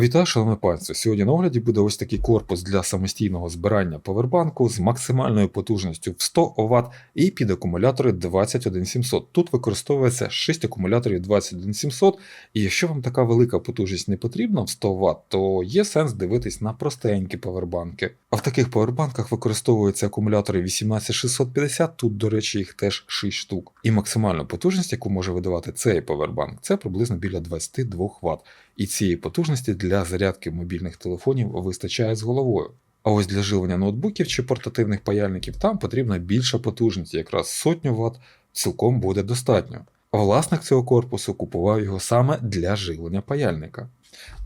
Вітаю, шановне панство! Сьогодні на огляді буде ось такий корпус для самостійного збирання повербанку з максимальною потужністю в 100 Вт і під акумулятори 21700. Тут використовується 6 акумуляторів 21700, і якщо вам така велика потужність не потрібна в 100 Вт, то є сенс дивитись на простенькі повербанки. А в таких повербанках використовуються акумулятори 18650, тут, до речі, їх теж 6 штук. І максимальна потужність, яку може видавати цей повербанк, це приблизно біля 22 Вт. І цієї потужності для зарядки мобільних телефонів вистачає з головою. А ось для живлення ноутбуків чи портативних паяльників там потрібна більша потужність, якраз сотню Вт цілком буде достатньо. Власник цього корпусу купував його саме для живлення паяльника.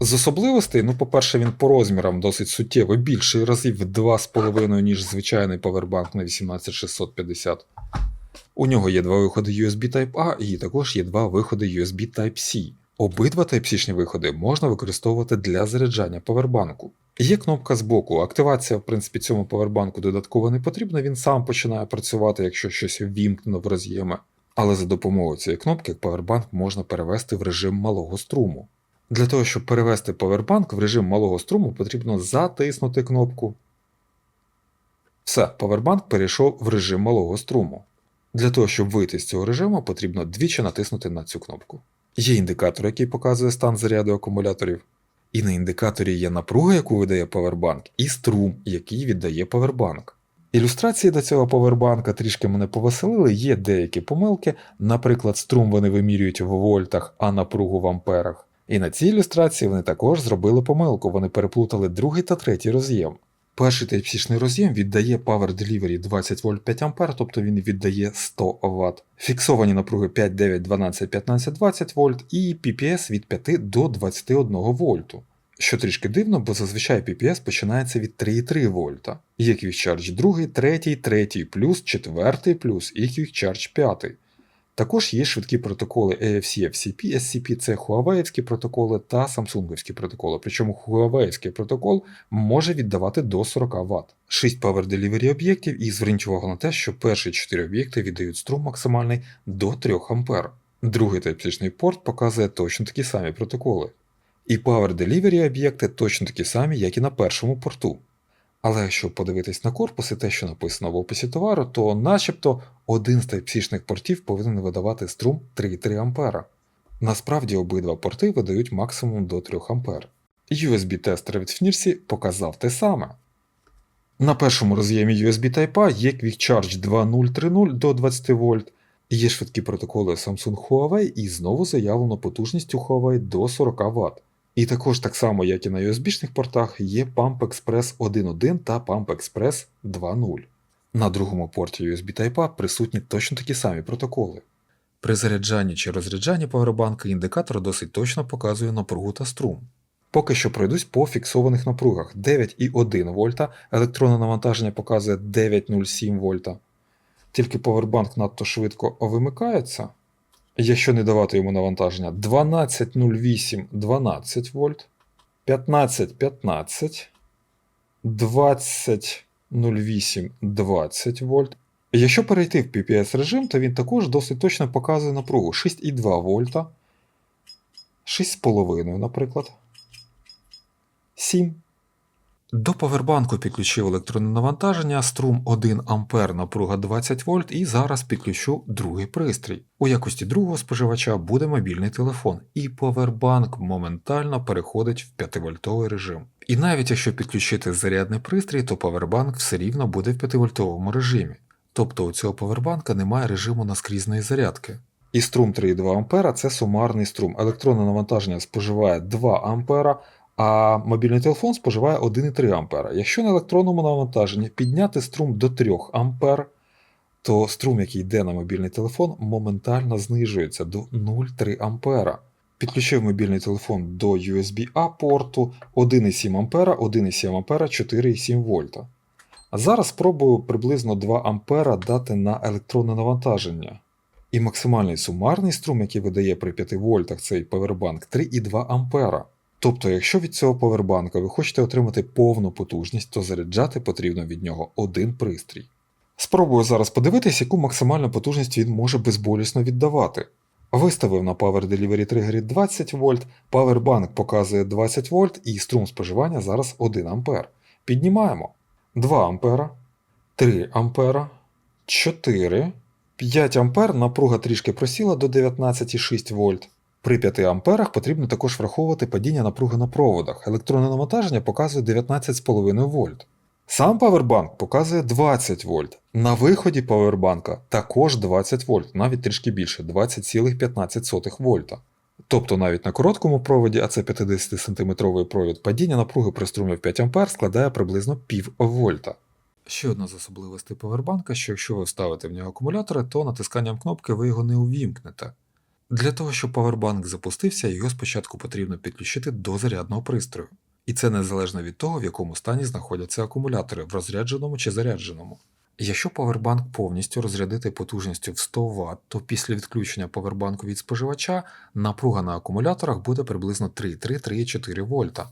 З особливостей, ну, по-перше, він по розмірам досить суттєво більший разів в 2,5, ніж звичайний повербанк на 18650. У нього є два виходи USB Type-A і також є два виходи USB Type-C. Обидва Type-C виходи можна використовувати для заряджання повербанку. Є кнопка збоку, активація, в принципі, цьому повербанку додатково не потрібна, він сам починає працювати, якщо щось ввімкнено в роз'єми. Але за допомогою цієї кнопки повербанк можна перевести в режим малого струму. Для того, щоб перевести повербанк в режим малого струму, потрібно затиснути кнопку. Все, повербанк перейшов в режим малого струму. Для того, щоб вийти з цього режиму, потрібно двічі натиснути на цю кнопку. Є індикатор, який показує стан заряду акумуляторів. І на індикаторі є напруга, яку видає повербанк, і струм, який віддає повербанк. Ілюстрації до цього повербанка трішки мене повеселили, є деякі помилки, наприклад, струм вони вимірюють в вольтах, а напругу в амперах. І на цій ілюстрації вони також зробили помилку, вони переплутали другий та третій роз'єм. Перший Type-C роз'єм віддає Power Delivery 20 вольт 5 А, тобто він віддає 100 Вт. Фіксовані напруги 5, 9, 12, 15, 20 вольт і PPS від 5 до 21 вольту. Що трішки дивно, бо зазвичай PPS починається від 3,3 вольта. Є Quick Charge 2, 3, 3 плюс, 4 плюс і Quick Charge 5. Також є швидкі протоколи AFC, FCP, SCP це Huawei протоколи та Samsung протоколи. Причому Huawei протокол може віддавати до 40 Вт. 6 Power Delivery об'єктів і зверніть увагу на те, що перші 4 об'єкти віддають струм максимальний до 3 А. Другий Type-C порт показує точно такі самі протоколи. І Power Delivery об'єкти точно такі самі, як і на першому порту. Але якщо подивитись на корпус і те, що написано в описі товару, то начебто один з Type-C портів повинен видавати струм 3,3 А. Насправді обидва порти видають максимум до 3 А. USB-тестер від FNIRSI показав те саме. На першому роз'ємі USB Type-A є Quick Charge 2030 до 20 вольт, є швидкі протоколи Samsung Huawei і знову заявлено потужність у Huawei до 40 Вт. І також так само, як і на USB-шних портах, є Pump Express 1.1 та Pump Express 2.0. На другому порті USB Type-A присутні точно такі самі протоколи. При заряджанні чи розряджанні повербанка індикатор досить точно показує напругу та струм. Поки що пройдусь по фіксованих напругах 9,1 вольта, електронне навантаження показує 9,07 вольта. Тільки повербанк надто швидко вимикається. Якщо не давати йому навантаження 12,08 12 вольт, 15 15, 20,08 20 вольт. Якщо перейти в PPS режим, то він також досить точно показує напругу 6,2 вольта, 6,5, наприклад, 7. До повербанку підключив електронне навантаження, струм 1 А, напруга 20 вольт, і зараз підключу другий пристрій. У якості другого споживача буде мобільний телефон, і повербанк моментально переходить в 5-вольтовий режим. І навіть якщо підключити зарядний пристрій, то повербанк все рівно буде в 5-вольтовому режимі. Тобто у цього повербанка немає режиму наскрізної зарядки. І струм 3,2 А це сумарний струм. Електронне навантаження споживає 2 А, а мобільний телефон споживає 1,3 А. Якщо на електронному навантаженні підняти струм до 3 А, то струм, який йде на мобільний телефон, моментально знижується до 0,3 А. Підключив мобільний телефон до USB-A порту 1,7 А, 1,7 А, 4,7 вольта. А зараз спробую приблизно 2 А дати на електронне навантаження. І максимальний сумарний струм, який видає при 5 вольтах цей повербанк 3,2 А. Тобто, якщо від цього повербанка ви хочете отримати повну потужність, то заряджати потрібно від нього один пристрій. Спробую зараз подивитись, яку максимальну потужність він може безболісно віддавати. Виставив на Power Delivery тригері 20 вольт, Powerbank показує 20 вольт і струм споживання зараз 1 ампер. Піднімаємо 2 ампера, 3 ампера, 4, 5 ампер напруга трішки просіла до 19,6 вольт. При 5 амперах потрібно також враховувати падіння напруги на проводах. Електронне навантаження показує 19,5 вольт. Сам павербанк показує 20 вольт. На виході павербанка також 20 вольт, навіть трішки більше 20,15 вольта. Тобто навіть на короткому проводі, а це 50 см провід, падіння напруги при струмі в 5 А складає приблизно пів вольта. Ще одна з особливостей павербанка, що якщо ви вставите в нього акумулятори, то натисканням кнопки ви його не увімкнете. Для того, щоб павербанк запустився, його спочатку потрібно підключити до зарядного пристрою. І це незалежно від того, в якому стані знаходяться акумулятори, в розрядженому чи зарядженому. Якщо павербанк повністю розрядити потужністю в 100 Вт, то після відключення павербанку від споживача напруга на акумуляторах буде приблизно 3,3-3,4 вольта.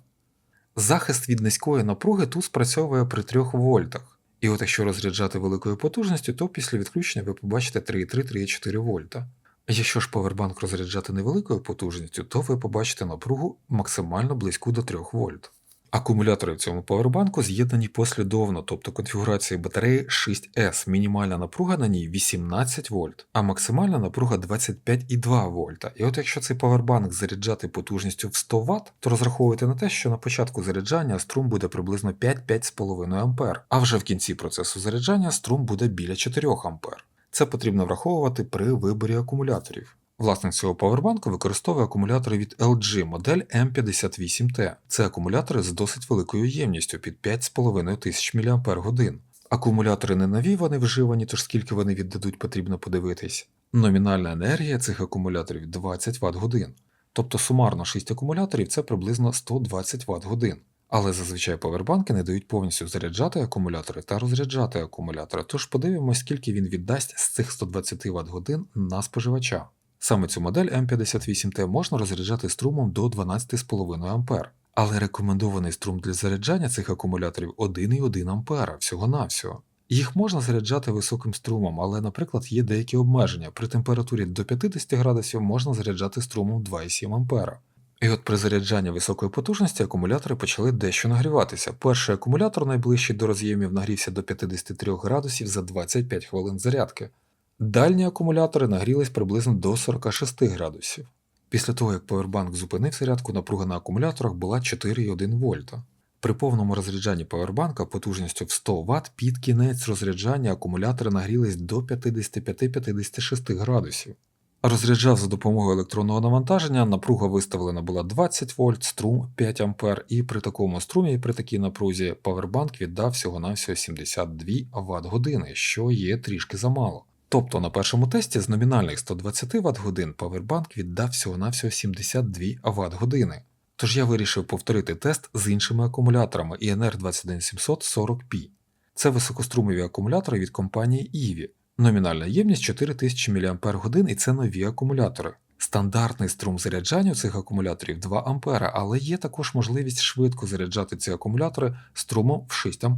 Захист від низької напруги тут спрацьовує при 3 вольтах. І от якщо розряджати великою потужністю, то після відключення ви побачите 3,3-3,4 вольта. Якщо ж павербанк розряджати невеликою потужністю, то ви побачите напругу максимально близьку до 3 вольт. Акумулятори в цьому павербанку з'єднані послідовно, тобто конфігурації батареї 6S, мінімальна напруга на ній 18 вольт, а максимальна напруга 25,2 вольта. І от якщо цей павербанк заряджати потужністю в 100 Вт, то розраховуйте на те, що на початку заряджання струм буде приблизно 5-5,5 А, а вже в кінці процесу заряджання струм буде біля 4 А. Це потрібно враховувати при виборі акумуляторів. Власник цього павербанку використовує акумулятори від LG модель M58T. Це акумулятори з досить великою ємністю під 5500 мАч. Акумулятори не нові, вони вживані, тож скільки вони віддадуть, потрібно подивитись. Номінальна енергія цих акумуляторів 20 Вт годин. Тобто сумарно 6 акумуляторів це приблизно 120 Вт годин. Але зазвичай павербанки не дають повністю заряджати акумулятори та розряджати акумулятори, тож подивимось, скільки він віддасть з цих 120 Вт годин на споживача. Саме цю модель M58T можна розряджати струмом до 12,5 А, але рекомендований струм для заряджання цих акумуляторів 1,1 А всього-навсього. Їх можна заряджати високим струмом, але, наприклад, є деякі обмеження. При температурі до 50 градусів можна заряджати струмом 2,7 А. І от при заряджанні високої потужності акумулятори почали дещо нагріватися. Перший акумулятор, найближчий до роз'ємів, нагрівся до 53 градусів за 25 хвилин зарядки. Дальні акумулятори нагрілись приблизно до 46 градусів. Після того, як павербанк зупинив зарядку, напруга на акумуляторах була 4,1 вольта. При повному розряджанні павербанка потужністю в 100 Вт під кінець розряджання акумулятори нагрілись до 55-56 градусів. Розряджав за допомогою електронного навантаження, напруга виставлена була 20 вольт, струм 5 А, і при такому струмі і при такій напрузі павербанк віддав всього-навсього 72 Вт години, що є трішки замало. Тобто на першому тесті з номінальних 120 Вт годин павербанк віддав всього-навсього 72 Вт години. Тож я вирішив повторити тест з іншими акумуляторами INR 21740P. Це високострумові акумулятори від компанії EVI. Номінальна ємність 4000 мАч і це нові акумулятори. Стандартний струм заряджання у цих акумуляторів 2 А, але є також можливість швидко заряджати ці акумулятори струмом в 6 А.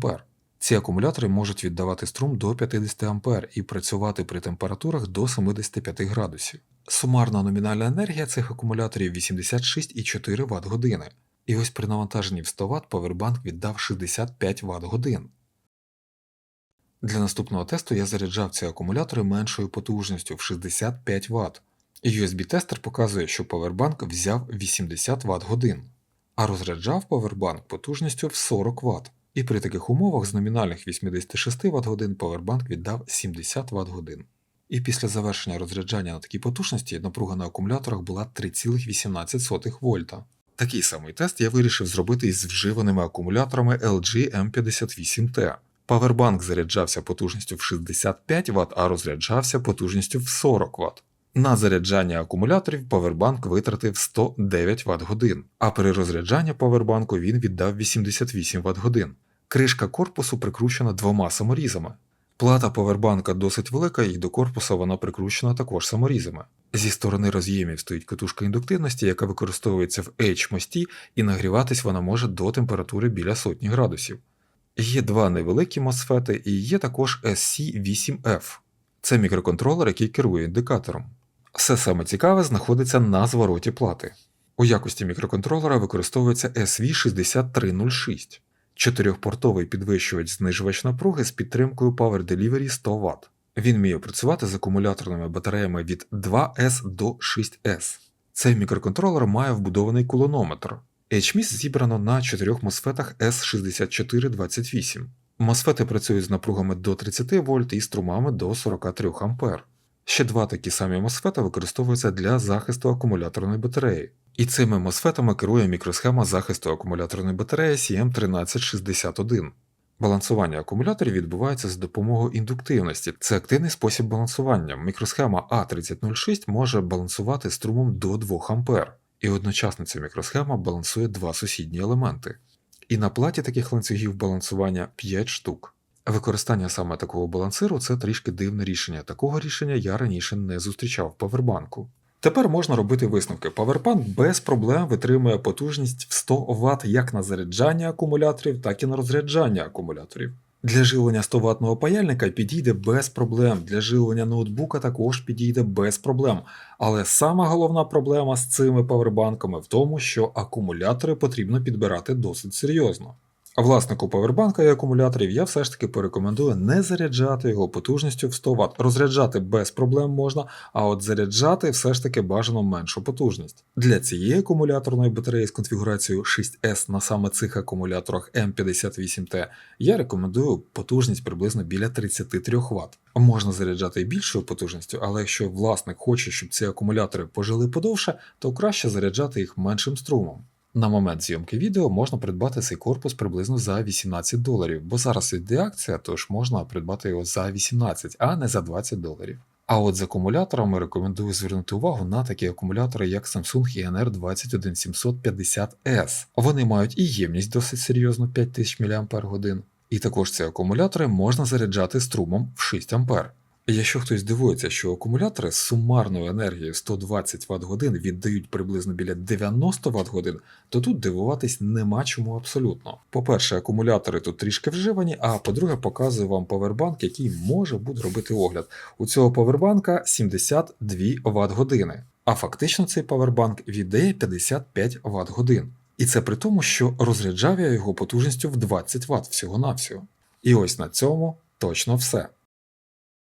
Ці акумулятори можуть віддавати струм до 50 А і працювати при температурах до 75 градусів. Сумарна номінальна енергія цих акумуляторів 86,4 Вт години. І ось при навантаженні в 100 Вт павербанк віддав 65 Вт годин. Для наступного тесту я заряджав ці акумулятори меншою потужністю в 65 Вт. USB-тестер показує, що павербанк взяв 80 Вт годин, а розряджав павербанк потужністю в 40 Вт. І при таких умовах з номінальних 86 Вт годин павербанк віддав 70 Вт годин. І після завершення розряджання на такій потужності напруга на акумуляторах була 3,18 вольта. Такий самий тест я вирішив зробити із вживаними акумуляторами LG M58T. Павербанк заряджався потужністю в 65 Вт, а розряджався потужністю в 40 Вт. На заряджання акумуляторів павербанк витратив 109 Вт годин, а при розряджанні павербанку він віддав 88 Вт годин. Кришка корпусу прикручена двома саморізами. Плата павербанка досить велика і до корпуса вона прикручена також саморізами. Зі сторони роз'ємів стоїть катушка індуктивності, яка використовується в H-мості, і нагріватись вона може до температури біля сотні градусів. Є два невеликі мосфети і є також SC8F. Це мікроконтролер, який керує індикатором. Все саме цікаве знаходиться на звороті плати. У якості мікроконтролера використовується SV6306 чотирьохпортовий підвищувач знижувач напруги з підтримкою Power Delivery 100 Вт. Він вміє працювати з акумуляторними батареями від 2S до 6S. Цей мікроконтролер має вбудований кулонометр. HMIS зібрано на чотирьох мосфетах S6428. Мосфети працюють з напругами до 30 вольт і струмами до 43 А. Ще два такі самі мосфети використовуються для захисту акумуляторної батареї. І цими мосфетами керує мікросхема захисту акумуляторної батареї CM1361. Балансування акумуляторів відбувається за допомогою індуктивності. Це активний спосіб балансування. Мікросхема A3006 може балансувати струмом до 2 А, і одночасно ця мікросхема балансує два сусідні елементи. І на платі таких ланцюгів балансування 5 штук. Використання саме такого балансиру це трішки дивне рішення. Такого рішення я раніше не зустрічав в павербанку. Тепер можна робити висновки. Павербанк без проблем витримує потужність в 100 Вт як на заряджання акумуляторів, так і на розряджання акумуляторів. Для живлення 100 ваттного паяльника підійде без проблем, для живлення ноутбука також підійде без проблем. Але сама головна проблема з цими павербанками в тому, що акумулятори потрібно підбирати досить серйозно. Власнику павербанка і акумуляторів я все ж таки порекомендую не заряджати його потужністю в 100 Вт. Розряджати без проблем можна, а от заряджати все ж таки бажано меншу потужність. Для цієї акумуляторної батареї з конфігурацією 6S на саме цих акумуляторах M58T я рекомендую потужність приблизно біля 33 Вт. Можна заряджати і більшою потужністю, але якщо власник хоче, щоб ці акумулятори пожили подовше, то краще заряджати їх меншим струмом. На момент зйомки відео можна придбати цей корпус приблизно за 18 доларів, бо зараз іде акція, тож можна придбати його за 18, а не за 20 доларів. А от з акумуляторами рекомендую звернути увагу на такі акумулятори, як Samsung ENR 21750S. Вони мають і ємність досить серйозну 5000 мАч, і також ці акумулятори можна заряджати струмом в 6 А. Якщо хтось дивується, що акумулятори з сумарною енергією 120 Вт годин віддають приблизно біля 90 Вт годин, то тут дивуватись нема чому абсолютно. По-перше, акумулятори тут трішки вживані, а по-друге, показую вам павербанк, який може буде робити огляд. У цього павербанка 72 Вт години, а фактично цей павербанк віддає 55 Вт годин. І це при тому, що розряджав я його потужністю в 20 Вт всього-навсього. І ось на цьому точно все.